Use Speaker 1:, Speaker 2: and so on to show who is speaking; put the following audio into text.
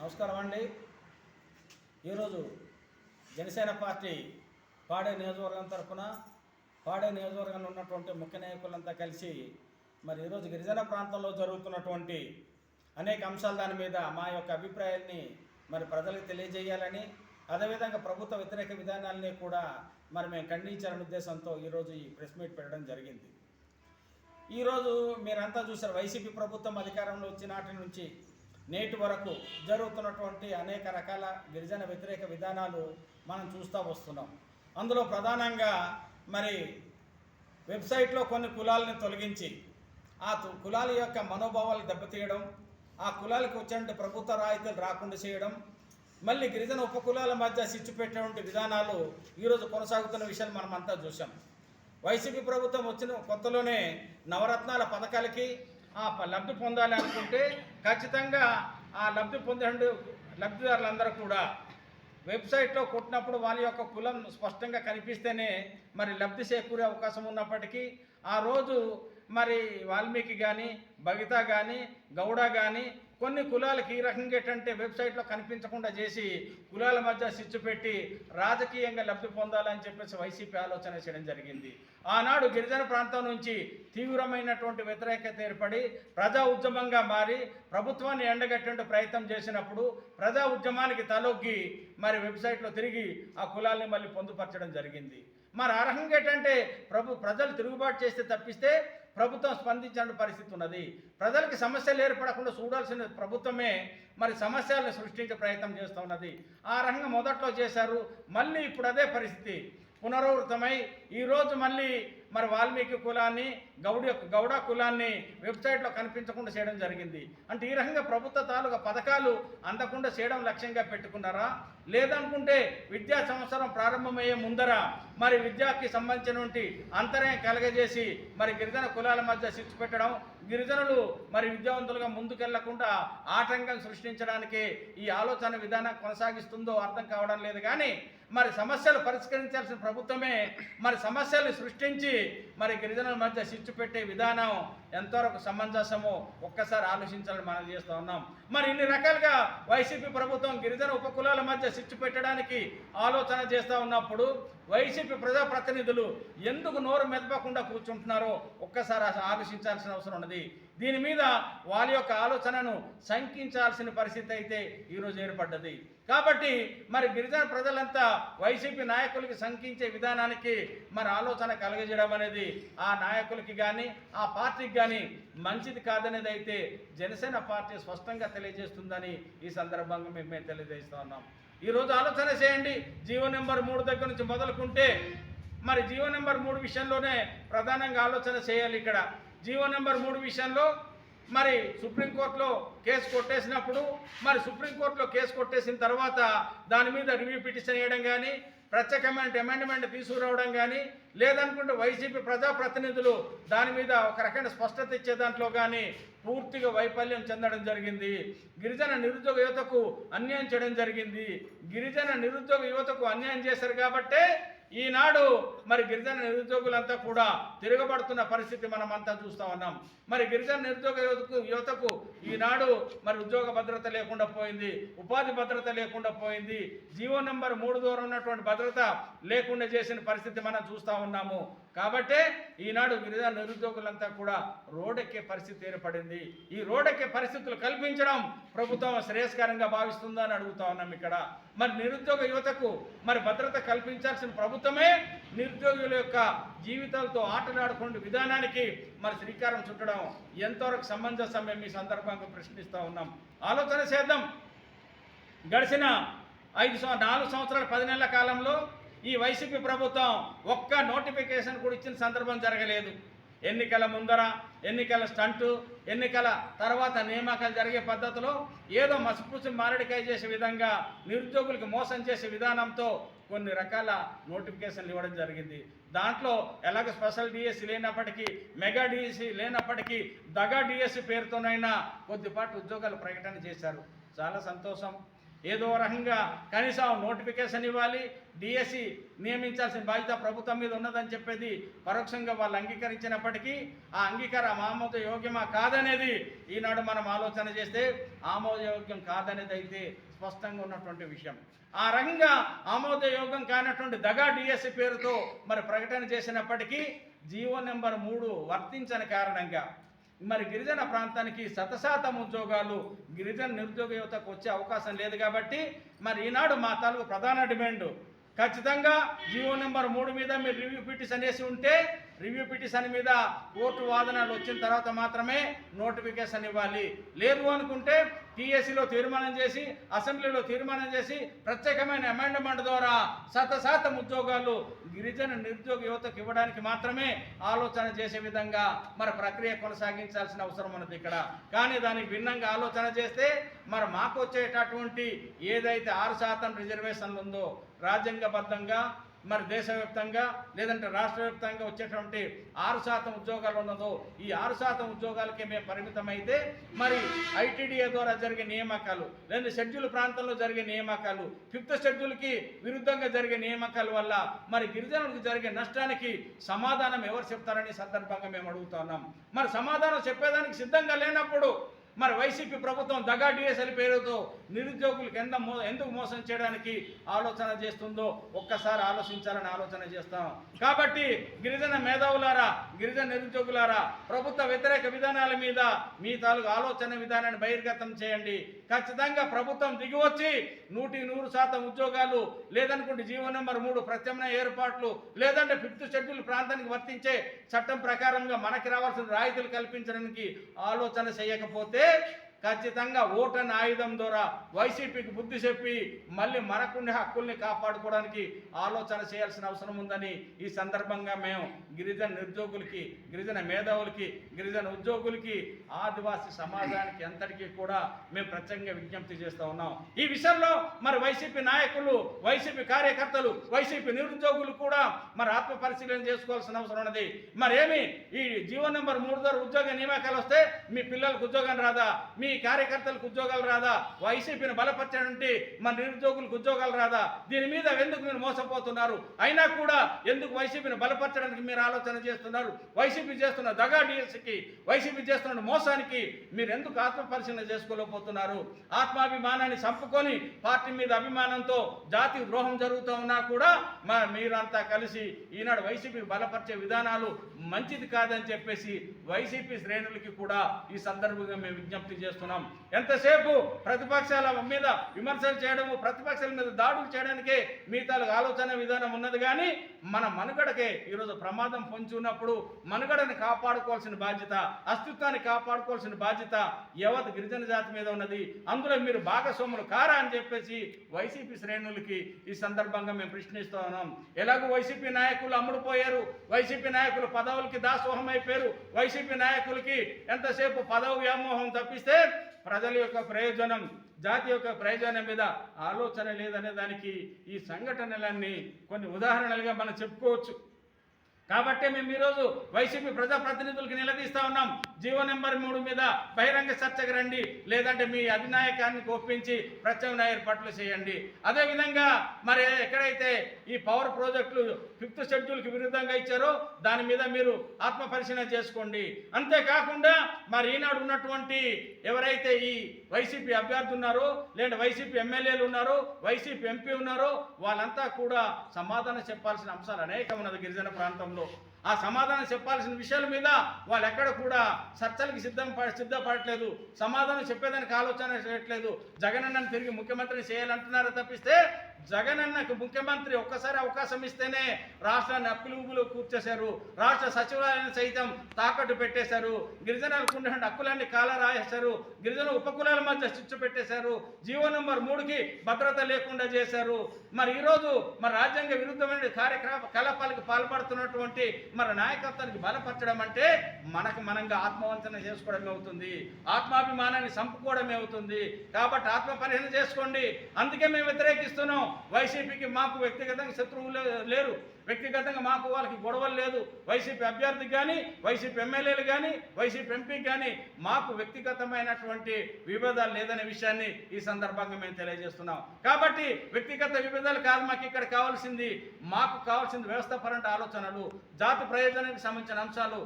Speaker 1: నమస్కారం అండి. ఈరోజు జనసేన పార్టీ పాడే నియోజకవర్గం తరఫున పాడే నియోజకవర్గంలో ఉన్నటువంటి ముఖ్య నాయకులంతా కలిసి మరి ఈరోజు గిరిజన ప్రాంతంలో జరుగుతున్నటువంటి అనేక అంశాలు దాని మీద మా యొక్క అభిప్రాయాల్ని మరి ప్రజలకు తెలియజేయాలని అదేవిధంగా ప్రభుత్వ వ్యతిరేక విధానాలని కూడా మరి మేము ఖండించాలనే ఉద్దేశంతో ఈరోజు ఈ ప్రెస్ మీట్ పెట్టడం జరిగింది. ఈరోజు మీరంతా చూసారు వైసీపీ ప్రభుత్వం అధికారంలో వచ్చిన నాటి నుంచి నేటి వరకు జరుగుతున్నటువంటి అనేక రకాల గిరిజన వ్యతిరేక విధానాలు మనం చూస్తూ వస్తున్నాం. అందులో ప్రధానంగా మరి వెబ్సైట్లో కొన్ని కులాలని తొలగించి ఆ తు- కులాల యొక్క మనోభావాలు దెబ్బతీయడం ఆ కులాలకు వచ్చే ప్రభుత్వ రాయితీలు రాకుండా చేయడం మళ్ళీ గిరిజన ఉపకులాల మధ్య సిచ్చు పెట్టేటువంటి విధానాలు ఈరోజు కొనసాగుతున్న విషయాలు మనం అంతా చూసాం వైసీపీ ప్రభుత్వం వచ్చిన కొత్తలోనే నవరత్నాల పథకాలకి ఆ ప- లబ్ధి పొందాలి అనుకుంటే ఖచ్చితంగా ఆ లబ్ధి పొందే లబ్ధిదారులందరూ కూడా వెబ్సైట్లో కొట్టినప్పుడు వాళ్ళ యొక్క కులం స్పష్టంగా కనిపిస్తేనే మరి లబ్ధి చేకూరే అవకాశం ఉన్నప్పటికీ ఆ రోజు మరి వాల్మీకి కానీ బగిత కానీ గౌడ కానీ కొన్ని కులాలకి ఈ రకంగా ఏంటంటే వెబ్సైట్లో కనిపించకుండా చేసి కులాల మధ్య సిచ్చు పెట్టి రాజకీయంగా లబ్ధి పొందాలని చెప్పేసి వైసీపీ ఆలోచన చేయడం జరిగింది. ఆనాడు గిరిజన ప్రాంతం నుంచి తీవ్రమైనటువంటి వ్యతిరేకత ఏర్పడి ప్రజా ఉద్యమంగా మారి ప్రభుత్వాన్ని ఎండగట్టేందుకు ప్రయత్నం చేసినప్పుడు ప్రజా ఉద్యమానికి తలొగ్గి మరి వెబ్సైట్లో తిరిగి ఆ కులాల్ని మళ్ళీ పొందుపరచడం జరిగింది. మరి ఆ రకంగా ఏంటంటే ప్రభు ప్రజలు తిరుగుబాటు చేస్తే తప్పిస్తే ప్రభుత్వం స్పందించిన పరిస్థితి ఉన్నది. ప్రజలకి సమస్యలు ఏర్పడకుండా చూడాల్సిన ప్రభుత్వమే మరి సమస్యలను సృష్టించే ప్రయత్నం చేస్తూ ఉన్నది. ఆ రకంగా మొదట్లో చేశారు మళ్ళీ ఇప్పుడు అదే పరిస్థితి. పునరావృతమై ఈరోజు మళ్ళీ మరి వాల్మీకి కులాన్ని గౌడ గౌడ కులాన్ని వెబ్సైట్లో కనిపించకుండా చేయడం జరిగింది. అంటే ఈ రకంగా ప్రభుత్వ తాలూకా పథకాలు అందకుండా చేయడం లక్ష్యంగా పెట్టుకున్నారా? లేదనుకుంటే విద్యా సంవత్సరం ప్రారంభమయ్యే ముందర మరి విద్యకి సంబంధించినటువంటి అంతరాయం కలగజేసి మరి గిరిజన కులాల మధ్య శిక్ష పెట్టడం గిరిజనులు మరి విద్యావంతులుగా ముందుకెళ్ళకుండా ఆటంకం సృష్టించడానికి ఈ ఆలోచన విధానం కొనసాగిస్తుందో అర్థం కావడం లేదు. కానీ మరి సమస్యలు పరిష్కరించాల్సిన ప్రభుత్వమే మరి సమస్యలు సృష్టించి మరి గిరిజనుల మధ్య శిచ్చు పెట్టే విధానం ఎంతవరకు సమంజసమో ఒక్కసారి ఆలోచించాలని మనం చేస్తూ ఉన్నాం. మరి ఇన్ని రకాలుగా వైసీపీ ప్రభుత్వం గిరిజన ఉపకులాల మధ్య శిచ్చు పెట్టడానికి ఆలోచన చేస్తూ ఉన్నప్పుడు వైసీపీ ప్రజాప్రతినిధులు ఎందుకు నోరు మెదపకుండా కూర్చుంటున్నారో ఒక్కసారి అసలు ఆలోచించాల్సిన అవసరం ఉన్నది. దీని మీద వాళ్ళ యొక్క ఆలోచనను శంకించాల్సిన పరిస్థితి అయితే ఈరోజు ఏర్పడ్డది. కాబట్టి మరి గిరిజన ప్రజలంతా వైసీపీ నాయకులకి శంకించే విధానానికి మరి ఆలోచన కలగజేయడం అనేది ఆ నాయకులకి కానీ ఆ పార్టీకి కానీ మంచిది కాదనేది అయితే జనసేన పార్టీ స్పష్టంగా తెలియజేస్తుందని ఈ సందర్భంగా మేము మేము తెలియజేస్తూ ఉన్నాం. ఈరోజు ఆలోచన చేయండి. జీవో నెంబర్ మూడు దగ్గర నుంచి మొదలుకుంటే మరి జీవో నెంబర్ మూడు విషయంలోనే ప్రధానంగా ఆలోచన చేయాలి ఇక్కడ. జీవో నెంబర్ మూడు విషయంలో మరి సుప్రీంకోర్టులో కేసు కొట్టేసినప్పుడు మరి సుప్రీంకోర్టులో కేసు కొట్టేసిన తర్వాత దాని మీద రివ్యూ పిటిషన్ వేయడం కానీ ప్రత్యేకమైన అమెండ్మెంట్ తీసుకురావడం కానీ లేదనుకుంటే వైసీపీ ప్రజాప్రతినిధులు దాని మీద ఒక రకమైన స్పష్టత ఇచ్చే దాంట్లో కానీ పూర్తిగా వైఫల్యం చెందడం జరిగింది. గిరిజన నిరుద్యోగ యువతకు అన్యాయం చేయడం జరిగింది. గిరిజన నిరుద్యోగ యువతకు అన్యాయం చేశారు కాబట్టే ఈనాడు మరి గిరిజన నిరుద్యోగులంతా కూడా తిరగబడుతున్న పరిస్థితి మనం అంతా చూస్తూ ఉన్నాం. మరి గిరిజన నిరుద్యోగ యువతకు యువతకు ఈనాడు మరి ఉద్యోగ భద్రత లేకుండా పోయింది ఉపాధి భద్రత లేకుండా పోయింది జీవో నెంబర్ మూడు ద్వారా ఉన్నటువంటి భద్రత లేకుండా చేసిన పరిస్థితి మనం చూస్తూ ఉన్నాము. కాబట్టే ఈనాడు గిరిజన నిరుద్యోగులంతా కూడా రోడ్డెక్కే పరిస్థితి ఏర్పడింది. ఈ రోడెక్కే పరిస్థితులు కల్పించడం ప్రభుత్వం శ్రేయస్కరంగా భావిస్తుందా అని అడుగుతా ఉన్నాం ఇక్కడ. మరి నిరుద్యోగ యువతకు మరి భద్రత కల్పించాల్సిన ప్రభుత్వమే నిరుద్యోగుల యొక్క జీవితాలతో ఆటలాడుకునే విధానానికి మరి శ్రీకారం చుట్టడం ఎంతవరకు సమంజసం మేము ఈ సందర్భంగా ప్రశ్నిస్తూ ఉన్నాం. ఆలోచన చేద్దాం. గడిచిన ఐదు నాలుగు సంవత్సరాల పది నెలల కాలంలో ఈ వైసీపీ ప్రభుత్వం ఒక్క నోటిఫికేషన్ కూడా ఇచ్చిన సందర్భం జరగలేదు. ఎన్నికల ముందర ఎన్నికల స్టంటు ఎన్నికల తర్వాత నియామకాలు జరిగే పద్ధతిలో ఏదో మసిపూసి మారడికాయ చేసే విధంగా నిరుద్యోగులకు మోసం చేసే విధానంతో కొన్ని రకాల నోటిఫికేషన్లు ఇవ్వడం జరిగింది. దాంట్లో ఎలాగ స్పెషల్ డిఎస్సి లేనప్పటికీ మెగా డిఎస్సి లేనప్పటికీ దగా డిఎస్సి పేరుతోనైనా కొద్దిపాటి ఉద్యోగాలు ప్రకటన చేశారు. చాలా సంతోషం. ఏదో రకంగా కనీసం నోటిఫికేషన్ ఇవ్వాలి. డిఎస్సి నియమించాల్సిన బాధ్యత ప్రభుత్వం మీద ఉన్నదని చెప్పేది పరోక్షంగా వాళ్ళు అంగీకరించినప్పటికీ ఆ అంగీకారం ఆమోద యోగ్యమా కాదనేది ఈనాడు మనం ఆలోచన చేస్తే ఆమోదయోగ్యం కాదనేది అయితే స్పష్టంగా ఉన్నటువంటి విషయం. ఆ రకంగా ఆమోదయోగ్యం కానటువంటి దగా డిఎస్సి పేరుతో మరి ప్రకటన చేసినప్పటికీ జీవో నెంబర్ మూడు వర్తించని కారణంగా మరి గిరిజన ప్రాంతానికి శతశాతం ఉద్యోగాలు గిరిజన నిరుద్యోగ యువతకు వచ్చే అవకాశం లేదు కాబట్టి మరి ఈనాడు మా తాలూకు ప్రధాన డిమాండ్. ఖచ్చితంగా జీవో నెంబర్ మూడు మీద మీరు రివ్యూ పిటిషన్ వేసి ఉంటే రివ్యూ పిటిషన్ మీద కోర్టు వాదనలు వచ్చిన తర్వాత మాత్రమే నోటిఫికేషన్ ఇవ్వాలి. లేదు అనుకుంటే టీఎస్సీలో తీర్మానం చేసి అసెంబ్లీలో తీర్మానం చేసి ప్రత్యేకమైన అమెండ్మెంట్ ద్వారా శత శాతం ఉద్యోగాలు గిరిజన నిరుద్యోగ యువతకు ఇవ్వడానికి మాత్రమే ఆలోచన చేసే విధంగా మరి ప్రక్రియ కొనసాగించాల్సిన అవసరం ఉన్నది ఇక్కడ. కానీ దానికి భిన్నంగా ఆలోచన చేస్తే మరి మాకు వచ్చేటటువంటి ఏదైతే ఆరు శాతం రిజర్వేషన్లు ఉందో రాజ్యాంగబద్ధంగా మరి దేశవ్యాప్తంగా లేదంటే రాష్ట్ర వ్యాప్తంగా వచ్చేటువంటి ఆరు శాతం ఉద్యోగాలు ఉన్నదో ఈ ఆరు శాతం ఉద్యోగాలకే మేము పరిమితమైతే మరి ఐటీడీఏ ద్వారా జరిగే నియామకాలు లేదా షెడ్యూల్ ప్రాంతంలో జరిగే నియామకాలు ఫిఫ్త్ షెడ్యూల్కి విరుద్ధంగా జరిగే నియామకాల వల్ల మరి గిరిజనులకు జరిగే నష్టానికి సమాధానం ఎవరు చెప్తారని సందర్భంగా మేము అడుగుతున్నాం. మరి సమాధానం చెప్పేదానికి సిద్ధంగా లేనప్పుడు మరి వైసీపీ ప్రభుత్వం దగా డిఎస్ఎల్ పేరుతో నిరుద్యోగులకు ఎంత మో ఎందుకు మోసం చేయడానికి ఆలోచన చేస్తుందో ఒక్కసారి ఆలోచించాలని ఆలోచన చేస్తాం. కాబట్టి గిరిజన మేధావులారా గిరిజన నిరుద్యోగులారా ప్రభుత్వ వ్యతిరేక విధానాల మీద మీ తాలూకు ఆలోచన విధానాన్ని బహిర్గతం చేయండి. ఖచ్చితంగా ప్రభుత్వం దిగివచ్చి నూటి నూరు శాతం ఉద్యోగాలు లేదనుకుంటే జీవో నెంబర్ మూడు ప్రత్యామ్నాయ ఏర్పాట్లు లేదంటే ఫిఫ్త్ షెడ్యూల్ ప్రాంతానికి వర్తించే చట్టం ప్రకారంగా మనకి రావాల్సిన రాయితీలు కల్పించడానికి ఆలోచన చేయకపోతే sorvete. ఖచ్చితంగా ఓటని ఆయుధం ద్వారా వైసీపీకి బుద్ధి చెప్పి మళ్ళీ మనకుండే హక్కుల్ని కాపాడుకోవడానికి ఆలోచన చేయాల్సిన అవసరం ఉందని ఈ సందర్భంగా మేము గిరిజన నిరుద్యోగులకి గిరిజన మేధావులకి గిరిజన ఉద్యోగులకి ఆదివాసీ సమాజానికి అంతటికీ కూడా మేము ప్రత్యేకంగా విజ్ఞప్తి చేస్తూ ఉన్నాం. ఈ విషయంలో మరి వైసీపీ నాయకులు వైసీపీ కార్యకర్తలు వైసీపీ నిరుద్యోగులు కూడా మరి ఆత్మ పరిశీలన చేసుకోవాల్సిన అవసరం ఉన్నది. మరి ఏమి ఈ జీవో నెంబర్ మూడు ద్వారా ఉద్యోగ నియామకాలు వస్తే మీ పిల్లలకు ఉద్యోగం రాదా? మీ కార్యకర్తలకు ఉద్యోగాలు రాదా? వైసీపీని బలపరచడానికి మన నిరుద్యోగులకు ఉద్యోగాలు రాదా? దీని మీద ఎందుకు మీరు మోసపోతున్నారు? అయినా కూడా ఎందుకు వైసీపీని బలపరచడానికి మీరు ఆలోచన చేస్తున్నారు? వైసీపీ చేస్తున్న దగా డిఎస్కి వైసీపీ చేస్తున్న మోసానికి మీరు ఎందుకు ఆత్మపరిశీలన చేసుకోలేకపోతున్నారు? ఆత్మాభిమానాన్ని చంపుకొని పార్టీ మీద అభిమానంతో జాతి ద్రోహం జరుగుతూ ఉన్నా కూడా మా మీరంతా కలిసి ఈనాడు వైసీపీ బలపరిచే విధానాలు మంచిది కాదని చెప్పేసి వైసీపీ శ్రేణులకి కూడా ఈ సందర్భంగా మేము విజ్ఞప్తి చేస్తున్నాం. ఎంతసేపు ప్రతిపక్షాల మీద విమర్శలు చేయడము ప్రతిపక్షాల మీద దాడులు చేయడానికి మీ ఆలోచన విధానం ఉన్నది కానీ మన మనుగడకే ఈరోజు ప్రమాదం పొంచి ఉన్నప్పుడు మనుగడని కాపాడుకోవాల్సిన బాధ్యత అస్తిత్వాన్ని కాపాడుకోవాల్సిన బాధ్యత యవత్ గిరిజన జాతి మీద ఉన్నది. అందులో మీరు భాగస్వాములు కారా అని చెప్పేసి వైసీపీ శ్రేణులకి ఈ సందర్భంగా మేము ప్రశ్నిస్తూ ఉన్నాం. ఎలాగో వైసీపీ నాయకులు అమ్ముడుపోయారు వైసీపీ నాయకులు పదవులకి దాసోహం అయిపోయారు వైసీపీ నాయకులకి ఎంతసేపు పదవి వ్యామోహం తప్పిస్తే ప్రజల యొక్క ప్రయోజనం జాతి యొక్క ప్రయోజనం మీద ఆలోచన లేదనే దానికి ఈ సంఘటనలన్నీ కొన్ని ఉదాహరణలుగా మనం చెప్పుకోవచ్చు. కాబట్టే మేము ఈరోజు వైసీపీ ప్రజాప్రతినిధులకు నిలదీస్తా ఉన్నాం. జీవో నెంబర్ మూడు మీద బహిరంగ చర్చకు రండి లేదంటే మీ అధినాయకాన్ని ఒప్పించి ప్రత్యామ్నాయ ఏర్పాట్లు చేయండి. అదేవిధంగా మరి ఎక్కడైతే ఈ పవర్ ప్రాజెక్టులు ఫిఫ్త్ షెడ్యూల్కి విరుద్ధంగా ఇచ్చారో దాని మీద మీరు ఆత్మ పరిశీలన చేసుకోండి. అంతేకాకుండా మరి ఈనాడు ఉన్నటువంటి ఎవరైతే ఈ వైసీపీ అభ్యర్థి ఉన్నారో లేదంటే వైసీపీ ఎమ్మెల్యేలు ఉన్నారో వైసీపీ ఎంపీ ఉన్నారో వాళ్ళంతా కూడా సమాధానం చెప్పాల్సిన అంశాలు అనేకం ఉన్నది గిరిజన ప్రాంతంలో. ఆ సమాధానం చెప్పాల్సిన విషయాల మీద వాళ్ళు ఎక్కడ కూడా చర్చలకి సిద్ధం సిద్ధపడట్లేదు. సమాధానం చెప్పేదానికి ఆలోచన చేయట్లేదు. జగనన్నను తిరిగి ముఖ్యమంత్రిని చేయాలంటున్నారో తప్పిస్తే జగన్ అన్నకు ముఖ్యమంత్రి ఒక్కసారి అవకాశం ఇస్తేనే రాష్ట్రాన్ని అప్పులు కూర్చేశారు. రాష్ట్ర సచివాలయాన్ని సైతం తాకట్టు పెట్టేశారు. గిరిజనులకు ఉండే హక్కులన్నీ కాల రాయేశారు గిరిజన ఉపకులాల మధ్య చిచ్చు పెట్టేశారు. జీవో నెంబర్ మూడుకి భద్రత లేకుండా చేశారు. మరి ఈరోజు మరి రాజ్యాంగ విరుద్ధమైన కార్యకలాపాలకు పాల్పడుతున్నటువంటి మరి నాయకత్వానికి బలపరచడం అంటే మనకు మనంగా ఆత్మవంచన చేసుకోవడమే అవుతుంది. ఆత్మాభిమానాన్ని చంపుకోవడమే అవుతుంది. కాబట్టి ఆత్మ పరిహరణ చేసుకోండి. అందుకే మేము వ్యతిరేకిస్తున్నాం. వైసీపీకి మాకు వ్యక్తిగతంగా శత్రువులు లేరు. వ్యక్తిగతంగా మాకు వాళ్ళకి గొడవలు లేదు. వైసీపీ అభ్యర్థికి కానీ వైసీపీ ఎమ్మెల్యేలు కానీ వైసీపీ ఎంపీకి కానీ మాకు వ్యక్తిగతమైనటువంటి విభేదాలు లేదనే విషయాన్ని ఈ సందర్భంగా మేము తెలియజేస్తున్నాం. కాబట్టి వ్యక్తిగత విభేదాలు కాదు మాకు ఇక్కడ కావాల్సింది మాకు కావాల్సింది వ్యవస్థాపరమైన ఆలోచనలు జాతి ప్రయోజనానికి సంబంధించిన అంశాలు